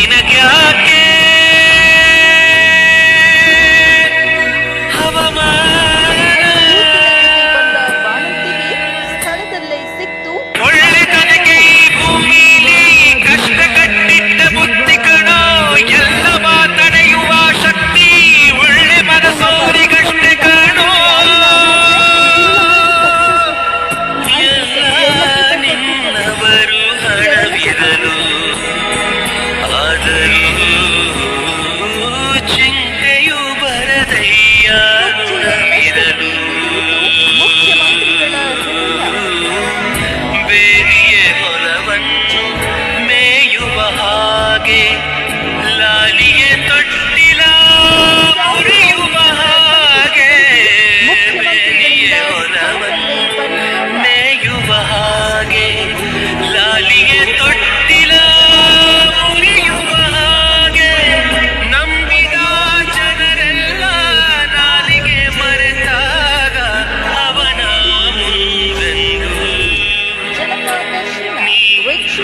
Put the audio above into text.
ನಿನಗ್ಯಾಕೆ ಚಿಂತೆಯು ಬರದಯ್ಯ ನಮಿರಲು ಬೇರಿಯ ಹೊಲವನ್ನು ಮೇಯುವ ಹಾಗೆ ಲಾಲಿಗೆ ತೊಟ್ಟು Rich